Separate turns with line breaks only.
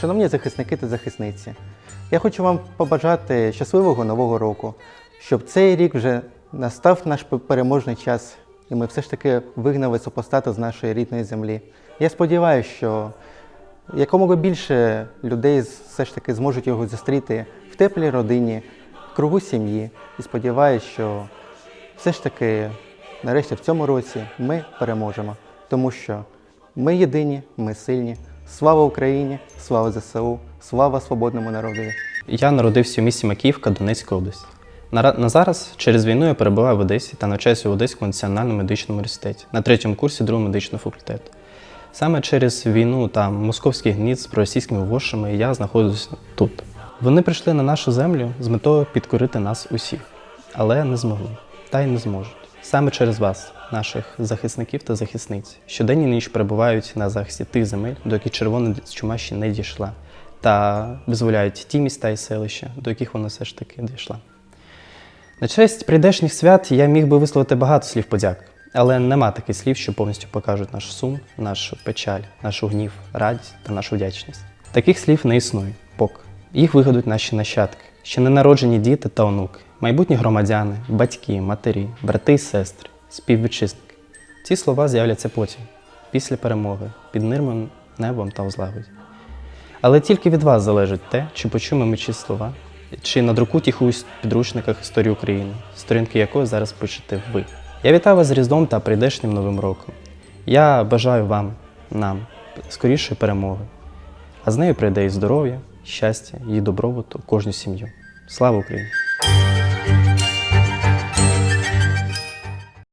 Шановні захисники та захисниці, я хочу вам побажати щасливого нового року, щоб цей рік вже настав наш переможний час, і ми все ж таки вигнали супостата з нашої рідної землі. Я сподіваюся, що якомога більше людей все ж таки зможуть його зустріти в теплій родині, в кругу сім'ї. І сподіваюся, що все ж таки, нарешті, в цьому році ми переможемо тому що ми єдині, ми сильні. Слава Україні, слава ЗСУ, слава свободному народові.
Я народився у місті Макіївка, Донецька область. На, зараз через війну я перебуваю в Одесі та навчаюся в Одеському національному медичному університеті на третьому курсі другого медичного факультету. Саме через війну та московський гніт з проросійськими вошами я знаходжусь тут. Вони прийшли на нашу землю з метою підкорити нас усіх, але не змогли та й не зможуть. Саме через вас, наших захисників та захисниць, щодень і ніч перебувають на захисті тих земель, до яких червона чума ще не дійшла, та визволяють ті міста і селища, до яких вона все ж таки дійшла. На честь прийдешніх свят я міг би висловити багато слів подяк, але нема таких слів, що повністю покажуть наш сум, нашу печаль, нашу гнів, радість та нашу вдячність. Таких слів не існує, поки. Їх вигадують наші нащадки, ще ненароджені діти та онуки, майбутні громадяни, батьки, матері, брати і сестри, співвітчизники. Ці слова з'являться потім, після перемоги, під мирним небом та у. Але тільки від вас залежить те, чи почуємо ми ці слова, чи надрукують їх у підручниках історії України, сторінки якої зараз пишете ви. Я вітаю вас з Різдвом та прийдешнім Новим роком. Я бажаю вам, нам, скорішої перемоги, а з нею прийде і здоров'я, щастя і добробуту кожну сім'ю. Слава Україні!